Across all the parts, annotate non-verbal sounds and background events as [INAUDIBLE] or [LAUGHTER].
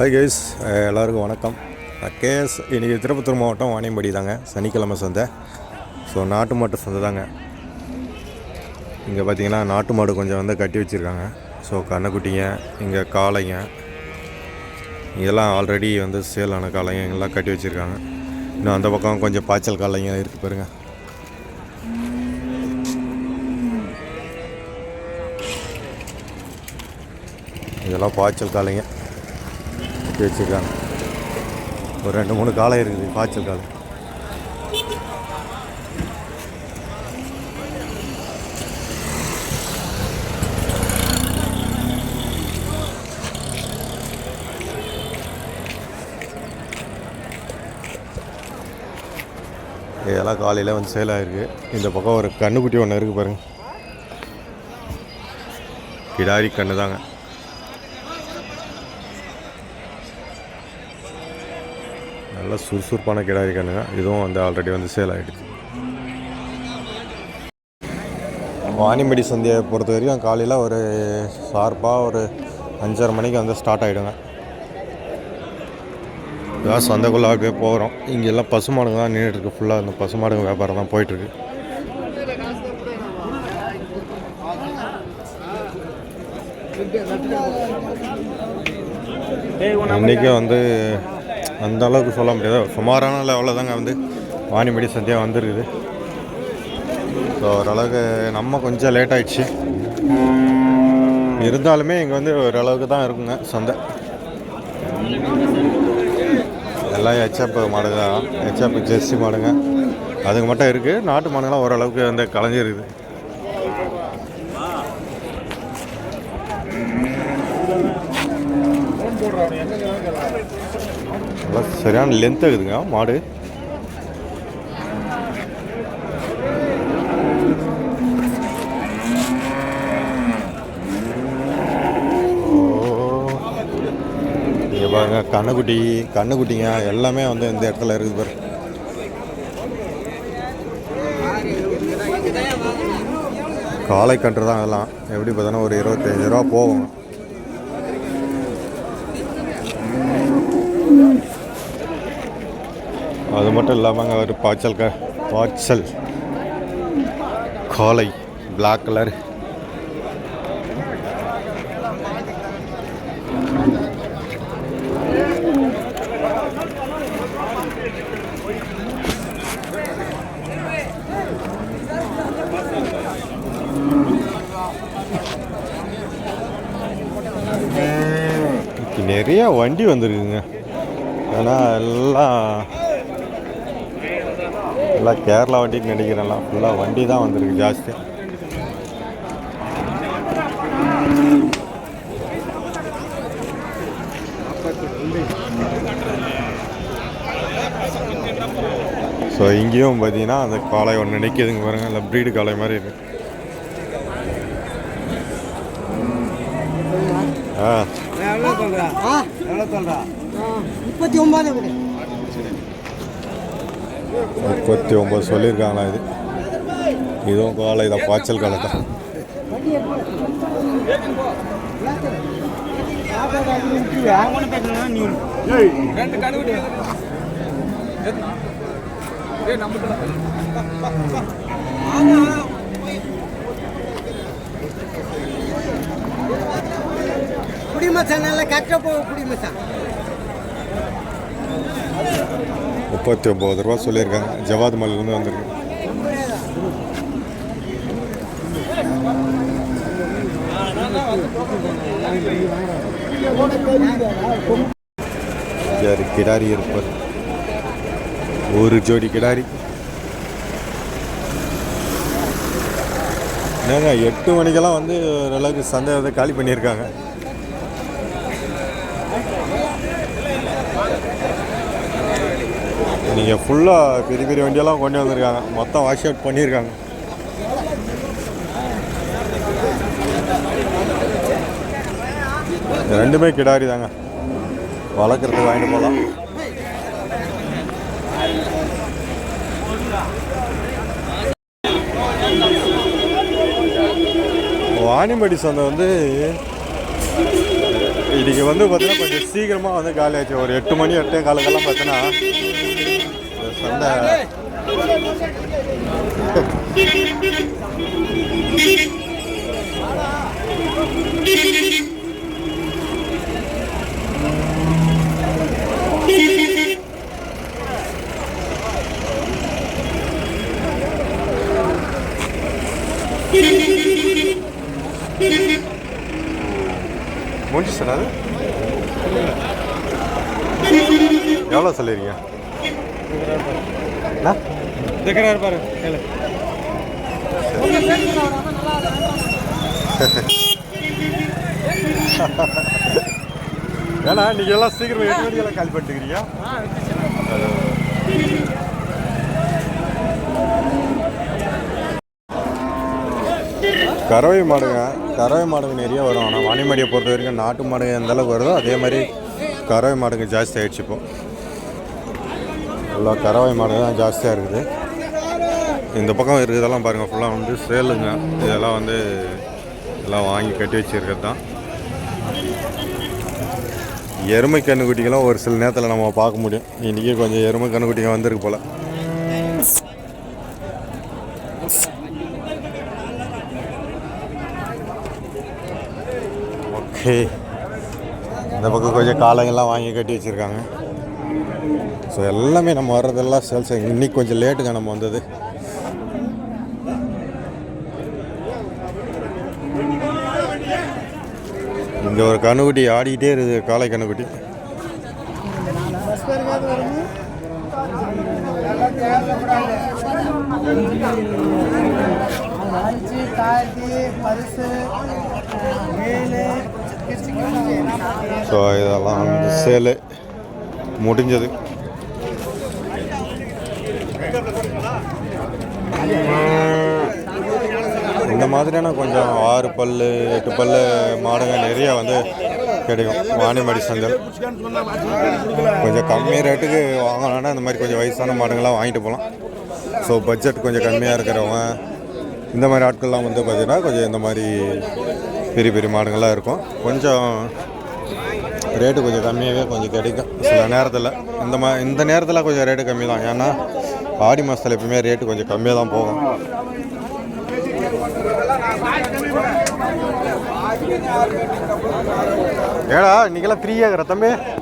Hi guys எல்லாருக்கும் வணக்கம். நான் கேஎஸ் இன்றைக்கி திருப்பத்தூர் மாவட்டம் வாணியம்படி தாங்க. சனிக்கிழமை சந்தை. ஸோ நாட்டு மாட்டு சந்தை தாங்க. இங்கே பார்த்தீங்கன்னா நாட்டு மாடு கொஞ்சம் வந்து கட்டி வச்சுருக்காங்க. ஸோ கண்ணுக்குட்டிங்க இங்கே காளைங்க. இதெல்லாம் ஆல்ரெடி வந்து சேல் ஆன காளைங்க எல்லாம் கட்டி வச்சுருக்காங்க. இன்னும் அந்த பக்கம் கொஞ்சம் பாய்ச்சல் காளைங்க இருக்குது பாருங்க. இதெல்லாம் பாய்ச்சல் காளைங்க. கட்டி வச்சுருக்காங்க. ஒரு ரெண்டு மூணு காலை இருக்குது பாய்ச்சல் காலை இதெல்லாம் காலையில் வந்து சேல் ஆகிருக்கு இந்த பக்கம் ஒரு கண்ணுக்குட்டி ஒன்று இருக்குது பாருங்க. கிடாரி கண்ணு தாங்க நல்ல சுறுசுறுப்பான கிடா இருக்கானுங்க இதுவும் வந்து ஆல்ரெடி வந்து சேல் ஆகிடுச்சு வாணிமடி சந்தையை பொறுத்த வரைக்கும் காலையில் ஒரு ஷார்ப்பாக ஒரு அஞ்சரை மணிக்கு வந்து ஸ்டார்ட் ஆகிடுங்க இதான் சந்தைக்குள்ளே அப்படியே போகிறோம் இங்கெல்லாம் பசுமாடுங்க தான் நின்றுட்டுருக்கு ஃபுல்லாக இந்த பசுமாடுங்க வியாபாரம் தான் போயிட்டுருக்கு இன்றைக்கி வந்து அந்த அளவுக்கு சொல்ல முடியாது. சுமாரான லெவலில் தாங்க வந்து வாணிமடி சந்தையாக வந்துருக்குது. ஸோ ஓரளவுக்கு நம்ம கொஞ்சம் லேட் ஆயிடுச்சு. இருந்தாலுமே இங்கே வந்து ஓரளவுக்கு தான் இருக்குங்க சந்தை. எல்லாம் ஹெச்எப் மாடு தான் ஹெச்எப் ஜெர்சி மாடுங்க அதுக்கு மட்டும் இருக்குது நாட்டு மாடுங்களாம் ஓரளவுக்கு வந்து கலைஞ்சிருக்குது. நல்லா சரியான லென்த் இருக்குதுங்க. மாடு. பாருங்க கண்ணுக்குட்டி கண்ணுக்குட்டிங்க. எல்லாமே வந்து இந்த இடத்துல இருக்குது பாரு. காளை கன்று தான் அதெல்லாம். எப்படி பார்த்தோன்னா ஒரு இருபத்தஞ்சி ரூபா போகும். அது மட்டும் இல்லாமல் ஒரு பாய்ச்சல் க பாய்ச்சல். காலை பிளாக் கலர் நிறையா நிறைய வண்டி வந்துருக்குங்க. ஏன்னா எல்லாம் எல்லாம் கேரளா வண்டின்னு நினைக்கிறேன்லாம் ஃபுல்லாக வண்டி தான் வந்திருக்கு ஜாஸ்தி. ஸோ இங்கேயும் பார்த்தீங்கன்னா அந்த காலை ஒன்று நிற்கிதுங்க பாருங்க. இல்லை ப்ரீடு காலை மாதிரி இருக்கு. ஆ. எவ்வளோ சொல்கிறா ஆ. எவ்வளோ சொல்கிறா முப்பத்தி ஒம்பது முப்பத்தி ஒம்பது சொல்லியிருக்காங்களா இது. இதுவும் காலை இதை பாய்ச்சல் காலை தான். குடிமச்சான் நல்லா கட்ட போ முப்பத்தி ஒம்பது ரூபா சொல்லியிருக்காங்க. ஜவாத் மலையிலேருந்து வந்திருக்கு. யார் கிடாரி இருப்பார். ஒரு ஜோடி கிடாரி. என்னங்க எட்டு மணிக்கெல்லாம் வந்து ஓரளவுக்கு சந்தை வந்து காலி பண்ணியிருக்காங்க. நீங்கள் ஃபுல்லாக பெரிய பெரிய வண்டியெல்லாம் கொண்டு வந்திருக்காங்க. மொத்தம் வாஷ் அவுட் பண்ணியிருக்காங்க. ரெண்டுமே கிடாரி தாங்க. வளர்க்குறதுக்கு வாங்கிட்டு போகலாம். வாணிம்படி சந்தை வந்து இன்னைக்கு வந்து பார்த்தீங்கன்னா கொஞ்சம் சீக்கிரமாக வந்து காலி ஆச்சு ஒரு எட்டு மணி எட்டே காலுக்கெல்லாம் பார்த்தீங்கன்னா இந்த சந்தை முடிஞ்சு சார் அது எவ்வளோ சொல்லிடுங்க கேளு. [LAUGHS] ஏன்னா இன்னைக்கு எல்லாம் சீக்கிரம் எட்டு மணிக்கெல்லாம் கால் பண்ணிட்டுக்கிறீங்க கறவை மாடுங்க கறவை மாடுங்க நிறைய வரும். ஆனால் வாணிமடியை பொறுத்த வரைக்கும் நாட்டு மாடுங்க எந்த அளவுக்கு வருதோ அதே மாதிரி கறவை மாடுங்க ஜாஸ்தி ஆயிடுச்சு இப்போ. நல்லா கறவை மாடு தான் ஜாஸ்தியாக இருக்குது. இந்த பக்கம் இருக்கிறதெல்லாம் பாருங்கள் ஃபுல்லாக வந்து சேலுங்க. இதெல்லாம் வந்து எல்லாம் வாங்கி கட்டி வச்சுருக்கிறது தான். எருமை கண்ணுக்குட்டிகளும் ஒரு சில நேரத்தில் நம்ம பார்க்க முடியும். இன்றைக்கி கொஞ்சம் எருமை கண்ணுக்குட்டிங்க வந்திருக்கு போல். ஓகே இந்த பக்கம் கொஞ்சம் காலங்கள்லாம் வாங்கி கட்டி வச்சுருக்காங்க. ஸோ எல்லாமே நம்ம வர்றதெல்லாம் சேல்ஸ் இன்னைக்கு கொஞ்சம் லேட்டுங்க நம்ம வந்தது. இங்கே ஒரு கண்ணுக்குட்டி ஆடிக்கிட்டே இருக்குது காலை கனுகுட்டி ஸோ இதெல்லாம் வந்து சேலு முடிஞ்சது. இந்த மாதிரியான கொஞ்சம் ஆறு பல்லு எட்டு பல்லு மாடுங்க நிறைய வந்து கிடைக்கும். வாணிமடி சந்தை கொஞ்சம் கம்மி ரேட்டுக்கு வாங்கலாம்னா இந்த மாதிரி கொஞ்சம் வயசான மாடுங்கள்லாம் வாங்கிட்டு போகலாம். ஸோ பட்ஜெட் கொஞ்சம் கம்மியாக இருக்கிறவங்க இந்த மாதிரி ஆட்கள்லாம் வந்து பார்த்திங்கன்னா கொஞ்சம் இந்த மாதிரி பெரிய பெரிய மாடுங்கள்லாம் இருக்கும். கொஞ்சம் ரேட்டு கொஞ்சம் கம்மியாகவே கொஞ்சம் கிடைக்கும். சில நேரத்தில். இந்த மா இந்த நேரத்தில் கொஞ்சம் ரேட்டு கம்மி தான் ஏன்னா ஆடி மாதத்தில் எப்பவுமே ரேட்டு கொஞ்சம் கம்மியாக தான் போகும். ஏடா இன்னைக்கெல்லாம் ஃப்ரீயாக ரத்தமே தம்பி?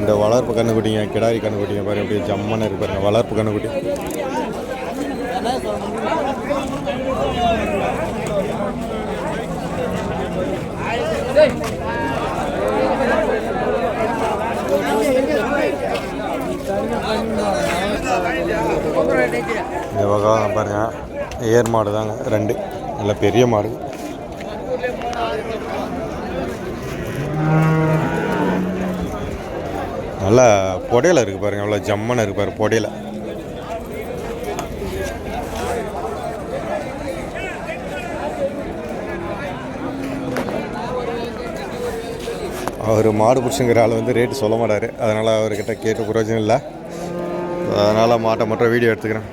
இந்த வளர்ப்பு கண்ணுக்குட்டிங்க கிடாரி கண்ணுக்குட்டிங்க பாரு எப்படி ஜம்மன் இருக்கு பாருங்க வளர்ப்பு கண்ணுக்குட்டி. இந்த பக்கம் பாருங்க. ஏர் மாடு தாங்க ரெண்டு. நல்ல பெரிய மாடு. நல்லா புடையில இருக்கு பாருங்க அவ்வளோ ஜம்மன்னு இருக்கு பாரு புடையில. அவர் மாடு பிடிச்சிங்கிற ஆள் வந்து ரேட்டு சொல்ல மாட்டார். அதனால் அவர்கிட்ட கேட்டு பிரயோஜனம் இல்லை. அதனால் மாட்டை மட்டும் வீடியோ எடுத்துக்கிறேன்.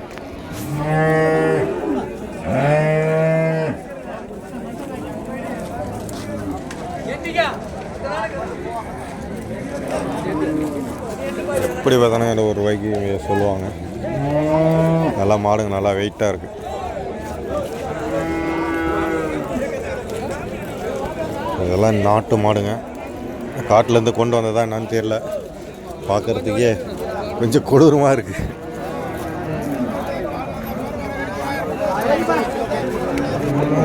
எப்படி பார்த்தாலும் இந்த ஒரு ரூபாய்க்கு சொல்லுவாங்க. நல்லா மாடுங்க நல்லா வெயிட்டாக இருக்குது இதெல்லாம் நாட்டு மாடுங்க. காட்டிலேருந்து கொண்டு வந்ததா என்னன்னு தெரியல. பார்க்குறதுக்கே கொஞ்சம் கொடூரமாக இருக்குது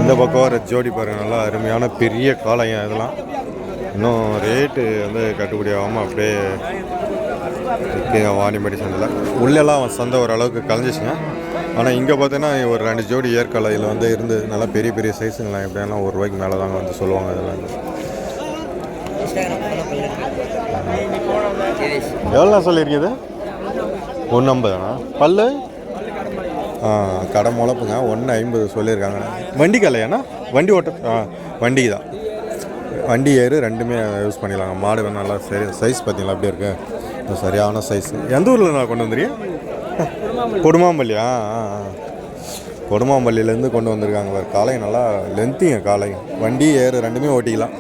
இந்த பக்கம் வர ஜோடி பாருங்க நல்லா அருமையான பெரிய காளையம் இதெல்லாம். இன்னும் ரேட்டு வந்து கட்டுப்படி ஆகாமல் அப்படியே இருக்குங்க வாணிமடி சந்தையில். உள்ளெல்லாம் சந்தை ஓரளவுக்கு கலைஞ்சிச்சுங்க. ஆனால் இங்கே பார்த்தீங்கன்னா ஒரு ரெண்டு ஜோடி ஏற்காலையில் வந்து இருந்து நல்லா பெரிய பெரிய சைஸுங்களாம் எப்படின்னா ஒரு ரூபாய்க்கு மேலே தாங்க வந்து சொல்லுவாங்க இதெல்லாம். எவ்வளோ சொல்லியிருக்குது ஒன்று ஐம்பதுண்ணா பல்லு? ஆ கடை முளப்புங்க. ஒன்று ஐம்பது சொல்லியிருக்காங்க. வண்டி கலையாண்ணா வண்டி ஓட்ட ஆ வண்டி தான். வண்டி ஏறு ரெண்டுமே யூஸ் பண்ணிடலாங்க மாடு வேணும் நல்லா சரி சைஸ் பார்த்தீங்களா? அப்படி இருக்கு? சரியான சைஸ். எந்த ஊரில் நான் கொண்டு வந்துறீங்க கொடுமாம்பள்ளியா ஆ ஆ. கொடுமாம்பள்ளியிலேருந்து கொண்டு வந்திருக்காங்க வேறு காலை நல்லா லென்த்திங்க காலை வண்டி ஏறு ரெண்டுமே ஓட்டிக்கலாம்.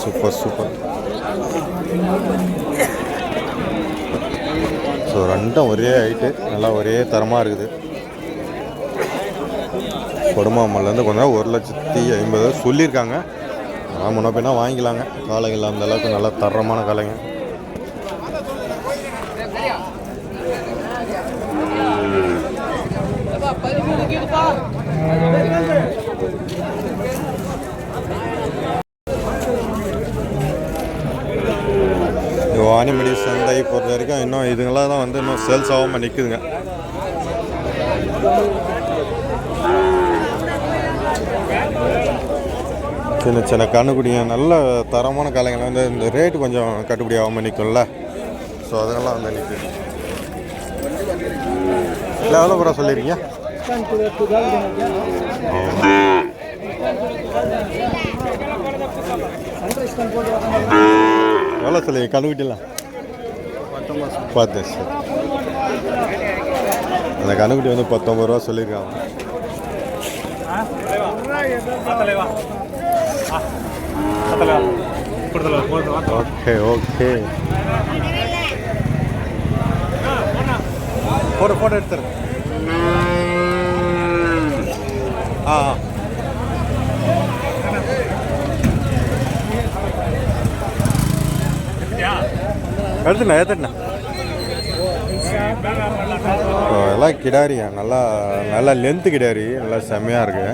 Super super super. ஸோ ரெண்டும் ஒரே ஹைட்டு நல்லா ஒரே தரமாக இருக்குது. கொடுமாமல்லேருந்து கொஞ்சம் ஒரு லட்சத்தி ஐம்பது சொல்லியிருக்காங்க. நான் முன்ன பின்னா வாங்கிக்கலாங்க. காளைகள் அந்த அளவுக்கு நல்லா தரமான காளைங்க. இந்த வாணிமடி சந்தை பொறுத்த வரைக்கும் இன்னும் இதுங்களாம் தான் வந்து இன்னும் சேல்ஸ் ஆகாமல் நிற்குதுங்க சின்ன சின்ன கண்ணுக்குடிங்க நல்ல தரமான காளைங்கள் வந்து இந்த ரேட்டு கொஞ்சம் கட்டுப்படி ஆகாமல் நிற்கும்ல ஸோ அதெல்லாம் வந்து நிற்குது இல்லை எவ்வளோ கூட சொல்லியிருக்கீங்க எவ்வளோ சொல்லி கண்ணுக்குட்டிலாம். பத்து சரி. அந்த கண்ணுக்குட்டி வந்து பத்தொம்பது ரூபா சொல்லியிருக்காங்க. Okay okay. ஃபோட்டோ ஃபோட்டோ எடுத்துரு. ஆ. எடுத்துண்ணா எடுத்துண்ணா இப்போ எல்லாம் கிடாரிங்க நல்லா நல்லா லென்த்து கிடாரி நல்லா செம்மையாக இருக்குது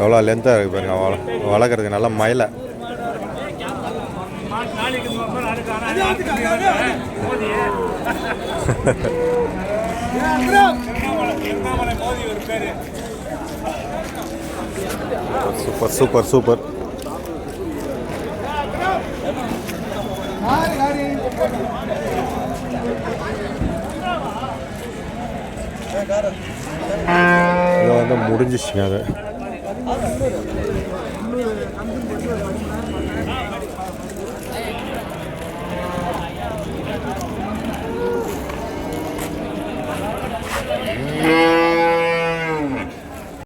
எவ்வளோ லென்த்தாக இருக்குது பாருங்க. வளர்க்குறதுக்கு நல்லா மயிலை. Super super super. இது வந்து முடிஞ்சிச்சுங்க அது.